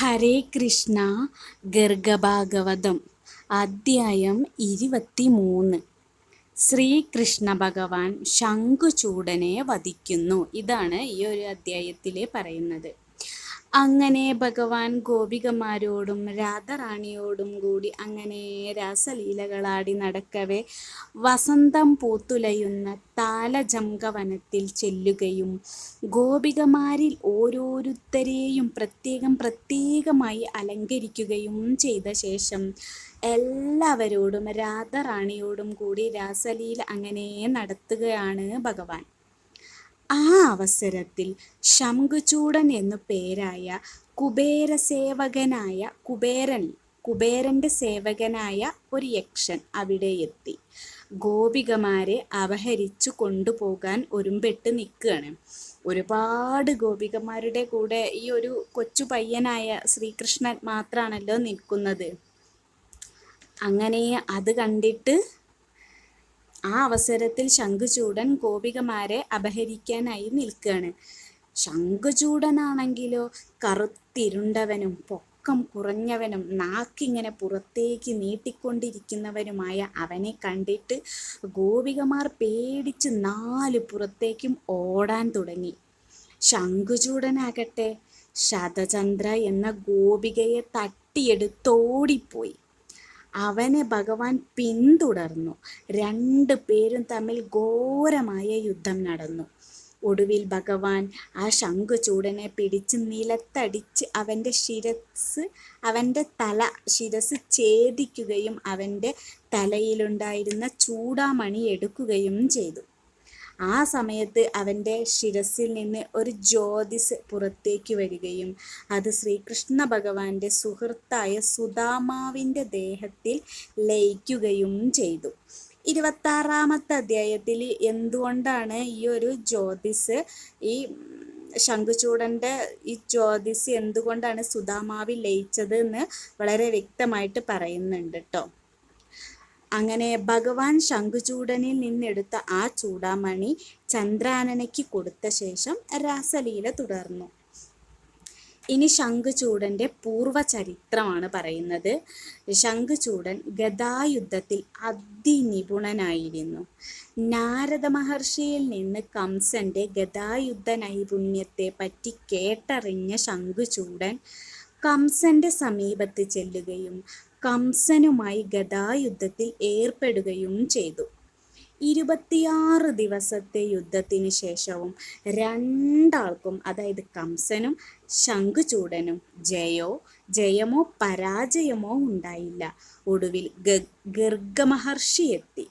ഹരേ കൃഷ്ണ ഗർഗഭാഗവതം അദ്ധ്യായം ഇരുപത്തിമൂന്ന്. ശ്രീകൃഷ്ണ ഭഗവാൻ ശംഖുചൂടനെ വധിക്കുന്നു. ഇതാണ് ഈ ഒരു അധ്യായത്തിൽ പറയുന്നത്. അങ്ങനെ ഭഗവാൻ ഗോപികമാരോടും രാധറാണിയോടും കൂടി അങ്ങനെ രാസലീലകളാടി നടക്കവേ വസന്തം പൂത്തുലയുന്ന താലജംഗ വനത്തിൽ ചെല്ലുകയും ഗോപികമാരിൽ ഓരോരുത്തരെയും പ്രത്യേകം പ്രത്യേകമായി അലങ്കരിക്കുകയും ചെയ്ത ശേഷം എല്ലാവരോടും രാധറാണിയോടും കൂടി രാസലീല അങ്ങനെ നടത്തുകയാണ് ഭഗവാൻ. ആ അവസരത്തിൽ ശംഖുചൂടൻ എന്നു പേരായ കുബേരസേവകനായ കുബേരൻ കുബേരന്റെ സേവകനായ ഒരു യക്ഷൻ അവിടെ എത്തി. ഗോപികമാരെ അപഹരിച്ചു കൊണ്ടുപോകാൻ ഒരുമ്പെട്ട് നിൽക്കുകയാണ്. ഒരുപാട് ഗോപികമാരുടെ കൂടെ ഈ ഒരു കൊച്ചു പയ്യനായ ശ്രീകൃഷ്ണൻ മാത്രമാണല്ലോ നിൽക്കുന്നത്. അങ്ങനെ അത് കണ്ടിട്ട് ആ അവസരത്തിൽ ശംഖുചൂടൻ ഗോപികമാരെ അപഹരിക്കാനായി നിൽക്കുകയാണ്. ശംഖുചൂടനാണെങ്കിലോ കറുത്തിരുണ്ടവനും പൊക്കം കുറഞ്ഞവനും നാക്കിങ്ങനെ പുറത്തേക്ക് നീട്ടിക്കൊണ്ടിരിക്കുന്നവനുമായ അവനെ കണ്ടിട്ട് ഗോപികമാർ പേടിച്ച് നാല് പുറത്തേക്കും ഓടാൻ തുടങ്ങി. ശംഖുചൂടനാകട്ടെ ശതചന്ദ്ര എന്ന ഗോപികയെ തട്ടിയെടുത്തോടിപ്പോയി. അവനെ ഭഗവാൻ പിന്തുടർന്നു. രണ്ടു പേരും തമ്മിൽ ഘോരമായ യുദ്ധം നടന്നു. ഒടുവിൽ ഭഗവാൻ ആ ശംഖുചൂടനെ പിടിച്ച് നിലത്തടിച്ച് അവന്റെ ശിരസ് അവന്റെ തല ശിരസ് ഛേദിക്കുകയും അവന്റെ തലയിലുണ്ടായിരുന്ന ചൂടാമണി എടുക്കുകയും ചെയ്തു. ആ സമയത്ത് അവന്റെ ശിരസിൽ നിന്ന് ഒരു ജ്യോതിസ് പുറത്തേക്ക് വരികയും അത് ശ്രീകൃഷ്ണ ഭഗവാന്റെ സുഹൃത്തായ സുദാമാവിന്റെ ദേഹത്തിൽ ലയിക്കുകയും ചെയ്തു. ഇരുപത്താറാമത്തെ അധ്യായത്തിൽ എന്തുകൊണ്ടാണ് ഈ ഒരു ജ്യോതിസ് ഈ ശംഖുചൂടന്റെ ഈ ജ്യോതിസ് എന്തുകൊണ്ടാണ് സുദാമാവിൽ ലയിച്ചത് എന്ന് വളരെ വ്യക്തമായിട്ട് പറയുന്നുണ്ട് കേട്ടോ അങ്ങനെ ഭഗവാൻ ശംഖുചൂടനിൽ നിന്നെടുത്ത ആ ചൂടാമണി ചന്ദ്രാനനയ്ക്ക് കൊടുത്ത ശേഷം രാസലീല തുടർന്നു. ഇനി ശംഖുചൂടന്റെ പൂർവചരിത്രമാണ് പറയുന്നത്. ശംഖുചൂടൻ ഗതായുദ്ധത്തിൽ അതിനിപുണനായിരുന്നു. നാരദ മഹർഷിയിൽ നിന്ന് കംസന്റെ ഗതായുദ്ധ നൈപുണ്യത്തെ പറ്റി കേട്ടറിഞ്ഞ ശംഖുചൂടൻ കംസന്റെ സമീപത്ത് ചെല്ലുകയും കംസനുമായി ഗദായുദ്ധത്തിൽ ഏർപ്പെടുകയും ചെയ്തു. ഇരുപത്തിയാറ് ദിവസത്തെ യുദ്ധത്തിന് ശേഷവും രണ്ടാൾക്കും അതായത് കംസനും ശംഖുചൂടനും ജയോ ജയമോ പരാജയമോ ഉണ്ടായില്ല. ഒടുവിൽ ഗർഗമഹർഷി എത്തി.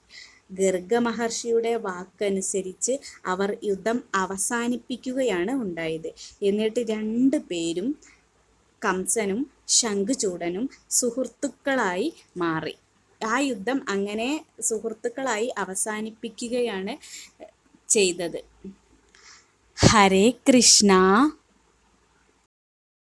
ഗർഗമഹർഷിയുടെ വാക്കനുസരിച്ച് അവർ യുദ്ധം അവസാനിപ്പിക്കുകയാണ് ഉണ്ടായത്. എന്നിട്ട് രണ്ടു പേരും കംസനും ശംഖുചൂടനും സുഹൃത്തുക്കളായി മാറി. ആ യുദ്ധം അങ്ങനെ സുഹൃത്തുക്കളായി അവസാനിപ്പിക്കുകയാണ് ചെയ്തത്. ഹരേ കൃഷ്ണ.